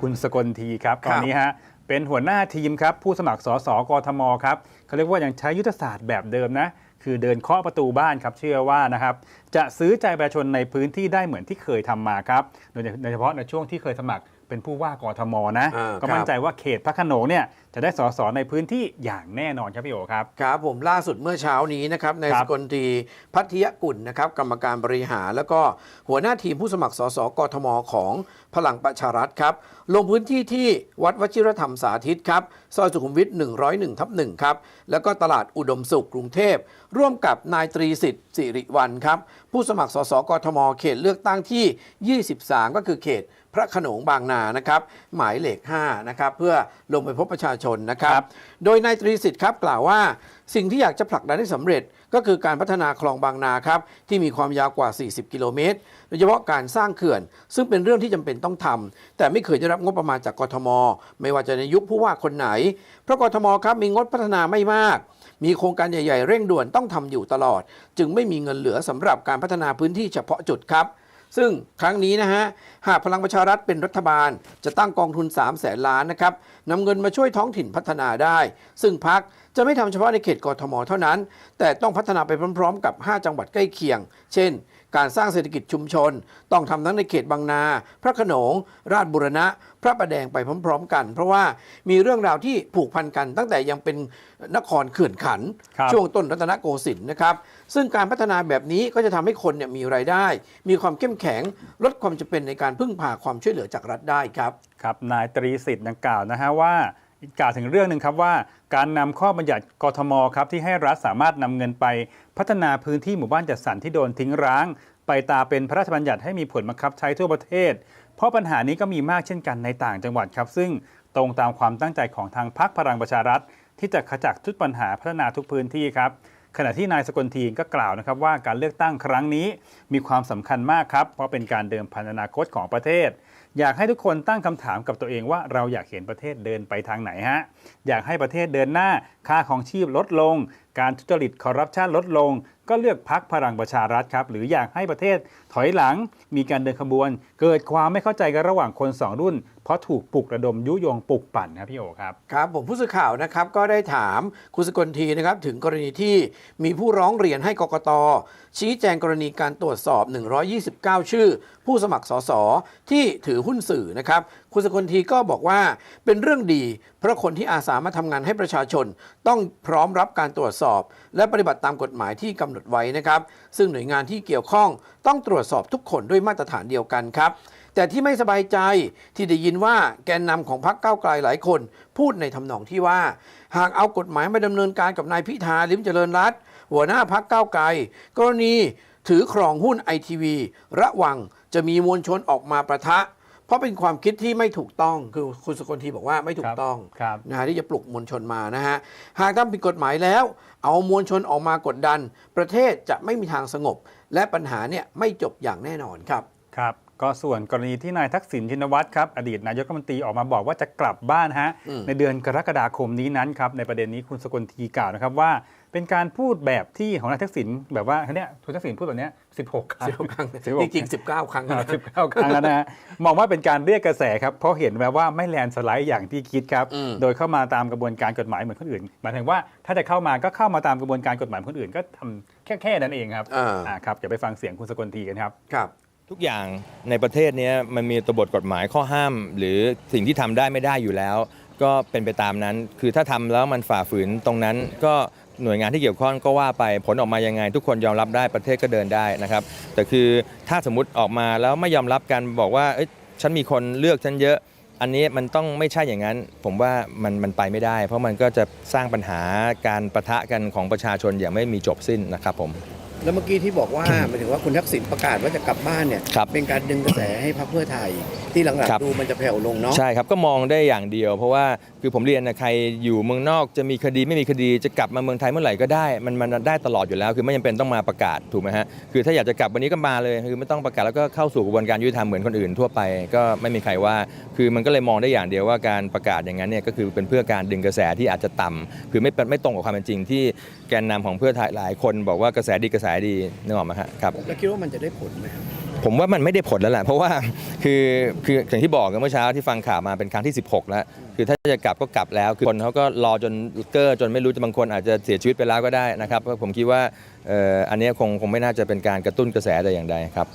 คุณสกลทีครับคตรับอนนี้ฮะเป็นหัวหน้าทีมครับผู้สมัครสสกทมครับเขาเรียกว่ายังใช้ยุทธศาสตร์แบบเดิมนะคือเดินเคาะประตูบ้านครับเชื่อว่านะครับจะซื้อใจประชาชนในพื้นที่ได้เหมือนที่เคยทำมาครับโดยโดยเฉพาะในช่วงที่เคยสมัครเป็นผู้ว่ากทมนะอ่าก็มั่นใจว่าเขตพระโขนงเนี่ยจะได้สสในพื้นที่อย่างแน่นอนครับพี่โอครับ ครับผมล่าสุดเมื่อเช้านี้นะครับในครัสบกลทีพัทยกุลนะครับกรรมการบริหารแล้วก็หัวหน้าทีมผู้สมัครสสกทมของพลังประชารัฐครับ ลงพื้นที่ที่วัดวชิรธรรมสาธิตครับซอยสุขุมวิท 101ทับ1ครับ แล้วก็ตลาดอุดมสุขกรุงเทพ ร่วมกับนายตรีสิทธิ์สิริวัลครับ ผู้สมัครสสกทม เขตเลือกตั้งที่ 23 ก็คือเขตพระโขนงบางนานะครับ หมายเลข5นะครับ เพื่อลงไปพบประชาชนนะครับครับ โดยนายตรีสิทธิ์ครับกล่าวว่า สิ่งที่อยากจะผลักดันให้สำเร็จ ก็คือการพัฒนาคลองบางนาครับที่มีความยาวกว่า 40 กิโลเมตรโดยเฉพาะการสร้างเขื่อน ซึ่งเป็นเรื่องที่จำเป็นต้องทำแต่ไม่เคยได้รับงบประมาณจากกทม ไม่ว่าจะในยุคผู้ว่าคนไหน เพราะกทมครับมีงบพัฒนาไม่มากมีโครงการใหญ่ ๆ เร่งด่วนต้องทำอยู่ตลอด จึงไม่มีเงินเหลือสำหรับการพัฒนาพื้นที่เฉพาะจุดครับ ซึ่งครั้งนี้นะฮะหากพลังประชารัฐเป็นรัฐบาล จะตั้งกองทุน 3 0 0แสนล้านนะครับนำเงินมาช่วยท้องถิ่นพัฒนาได้ ซึ่งพักจะไม่ทำเฉพาะในเขตกรทมเท่านั้น แต่ต้องพัฒนาไปพร้อม ๆ กับ 5 จังหวัดใกล้เคียง เช่น การสร้างเศรษฐกิจชุมชน ต้องทำทั้งในเขตบางนา พระโขนง ราชบุรณะ พระประแดงไปพร้อม ๆ กัน เพราะว่ามีเรื่องราวที่ผูกพันกัน ตั้งแต่ยังเป็นนครเขื่อนขันครับช่วงต้นรัตนโกสินทร์นะครับ ซึ่งการพัฒนาแบบนี้ก็จะทำให้คนเนี่ยมีรายได้ มีความเข้มแข็ง ลดความจำเป็นในการพึ่งพาความช่วยเหลือจากรัฐได้ครับครับนายตรีสิทธิ์ดังกล่าวนะฮะว่ากล่าวถึงเรื่องหนึ่งครับว่าการนำข้อบัญญัติกทมครับที่ให้รัฐสามารถนำเงินไป พัฒนาพื้นที่หมู่บ้านจัดสรรที่โดนทิ้งร้าง ไปตาเป็นพระราชบัญญัติให้มีผลบังคับใช้ทั่วประเทศ เพราะปัญหานี้ก็มีมากเช่นกันในต่างจังหวัดครับ ซึ่งตรงตามความตั้งใจของทางพรรคพลังประชารัฐ ที่จะขจัดทุกปัญหาพัฒนาทุกพื้นที่ครับขณะที่นายสกลทีนก็กล่าวนะครับว่าการเลือกตั้งครั้งนี้มีความสำคัญมากครับ เพราะเป็นการเดิมพันอนาคตของประเทศอยากให้ทุกคนตั้งคำถามกับตัวเองว่าเราอยากเห็นประเทศเดินไปทางไหนฮะ อยากให้ประเทศเดินหน้า ค่าของชีพลดลง การทุจริตคอร์รัปชันลดลง ก็เลือกพักพลังประชารัฐครับ หรืออยากให้ประเทศถอยหลัง มีการเดินขบวน เกิดความไม่เข้าใจกันระหว่างคนสองรุ่น เพราะถูกปลุกระดมยุยงปลุกปั่นครับพี่โอครับ ครับผมผู้สื่อข่าวนะครับก็ได้ถามคุณสกลทีนะครับถึงกรณีที่มีผู้ร้องเรียนให้กกตชี้แจงกรณีการตรวจสอบ 129 ชื่อ ผู้สมัครสสที่ถือหุ้นสื่อนะครับ คุณสกลทีก็บอกว่าเป็นเรื่องดี เพราะคนที่อาสามาทำงานให้ประชาชน ต้องพร้อมรับการตรวจสอบ และปฏิบัติตามกฎหมายที่กำหนดไว้นะครับ ซึ่งหน่วยงานที่เกี่ยวข้องต้องตรวจสอบทุกคนด้วยมาตรฐานเดียวกันครับแต่ที่ไม่สบายใจที่ได้ยินว่าแกนนำของพรรคก้าวไกลหลายคน พูดในทำนองที่ว่า หากเอากฎหมายมาดำเนินการกับนายพิธาลิมเจริญรัตหัวหน้าพรรคก้าวไกล กรณี ถือครองหุ้นไอทีวีระวังจะมีมวลชนออกมาประทะ เพราะเป็นความคิดที่ไม่ถูกต้องคือคุณสกลทีบอกว่าไม่ถูกต้องครับนะฮะที่จะปลุกมวลชนมานะฮะหากทำผิดกฎหมายแล้ว เอามวลชนออกมากดดัน ประเทศจะไม่มีทางสงบ และปัญหาเนี่ยไม่จบอย่างแน่นอนครับครับก็ส่วนกรณีที่นายทักษิณชินวัตรครับอดีตนายกรัฐมนตรีออกมาบอกว่าจะกลับบ้านฮะอืมในเดือนกรกฎาคมนี้นั้นครับในประเด็นนี้คุณสกลทีกล่าวนะครับว่า เป็นการพูดแบบที่ของนายทักษิณแบบว่าเนี่ยคุณทักษิณพูดแบบเนี้ย16 ครั้งสิบหกครั้ง16จริงๆสิบเก้าครั้งนะสิบเก้าครั้งแล้วนะฮะมองว่าเป็นการเรียกกระแสครับ เพราะเห็นแบบว่าไม่แลนด์สไลด์อย่างที่คิดครับอืมโดยเข้ามาตามกระบวนการกฎหมายเหมือนคนอื่น หมายถึงว่าถ้าจะเข้ามาก็เข้ามาตามกระบวนการกฎหมายเหมือนคนอื่น ก็ทำแค่แค่นั้นเองครับอ่าอ่าครับเดี๋ยวไปฟังเสียงคุณสกลทีกันครับครับทุกอย่างในประเทศเนี้ยมันมีตัวบทกฎหมายข้อห้าม หรือสิ่งที่ทำได้ไม่ได้อยู่แล้ว ก็เป็นไปตามนั้น คือถ้าทำแล้วมันฝ่าฝืนตรงนั้นก็ หน่วยงานที่เกี่ยวข้องก็ว่าไปผลออกมายังไง ทุกคนยอมรับได้ประเทศก็เดินได้นะครับ แต่คือถ้าสมมติออกมาแล้วไม่ยอมรับกันบอกว่าฉันมีคนเลือกฉันเยอะ อันนี้มันต้องไม่ใช่อย่างนั้น ผมว่ามันมันไปไม่ได้ เพราะมันก็จะสร้างปัญหาการประทะกันของประชาชนอย่างไม่มีจบสิ้นนะครับผม แล้วเมื่อกี้ที่บอกว่าหมายถึงว่าคุณทักษิณประกาศว่าจะกลับบ้านเนี่ยครับเป็นการดึงกระแสให้พรรคเพื่อไทย ที่หลังครับ ๆดูมันจะแผ่วลงเนาะ ใช่ครับก็มองได้อย่างเดียว เพราะว่าคือผมเรียนนะใครอยู่เมืองนอกจะมีคดีไม่มีคดีจะกลับมาเมืองไทยเมื่อไหร่ก็ได้มันมันได้ตลอดอยู่แล้ว คือไม่จำเป็นต้องมาประกาศถูกไหมฮะคือถ้าอยากจะกลับวันนี้ก็มาเลยคือไม่ต้องประกาศแล้วก็เข้าสู่กระบวนการยุติธรรมเหมือนคนอื่นทั่วไป ก็ไม่มีใครว่า คือมันก็เลยมองได้อย่างเดียวว่าการประกาศอย่างนั้นเนี่ยก็คือเป็นเพื่อการดึงกระแสที่อาจจะต่ำคือไม่เป็นไม่ตรงกับความเป็นจริงที่แกนนำของเพื่อไทยหลายคน บอกว่ากระแสดีกระแสดีนึกออกไหมฮะครับ แล้วคิดว่ามันจะได้ผลไหมครับผมว่ามันไม่ได้ผลแล้วแหละเพราะว่าคือคืออย่างที่บอกกันเมื่อเช้าที่ฟังข่าวมาเป็นครั้งที่ 16 แล้ว คือถ้าจะกลับก็กลับแล้วคือคนเขาก็รอจนเกอร์จนไม่รู้จะบางคนอาจจะเสียชีวิตไปแล้วก็ได้นะครับเพราะผมคิดว่าเอ่ออันเนี้ยคงคงไม่น่าจะเป็นการกระตุ้นกระแสแต่อย่างใดครับ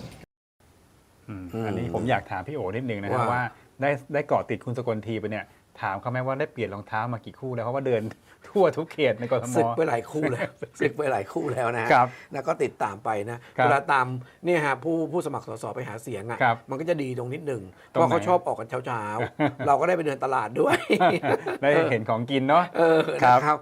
อืมอืมอันนี้ผมอยากถามพี่โอนิดนึงนะครับว่า ว่าได้ได้เกาะติดคุณสกลทีไปเนี่ย ถามเขาไหมว่าได้เปลี่ยนรองเท้ามากี่คู่แล้วเพราะว่าเดินทั่วทุกเขตในกรทมศึกไปหลายคู่แล้วศึกไปหลายคู่แล้วนะฮะครับแล้วก็ติดตามไปนะครับเวลาตามเนี่ยฮะผู้ผู้สมัครสสไปหาเสียงอะครับมันก็จะดีตรงนิดหนึ่งเพตรงไหนราะเขาชอบออกกันเช้าๆเราก็ได้ไปเดินตลาดด้วยได้เห็นของกินเนาะเออครับนะครับ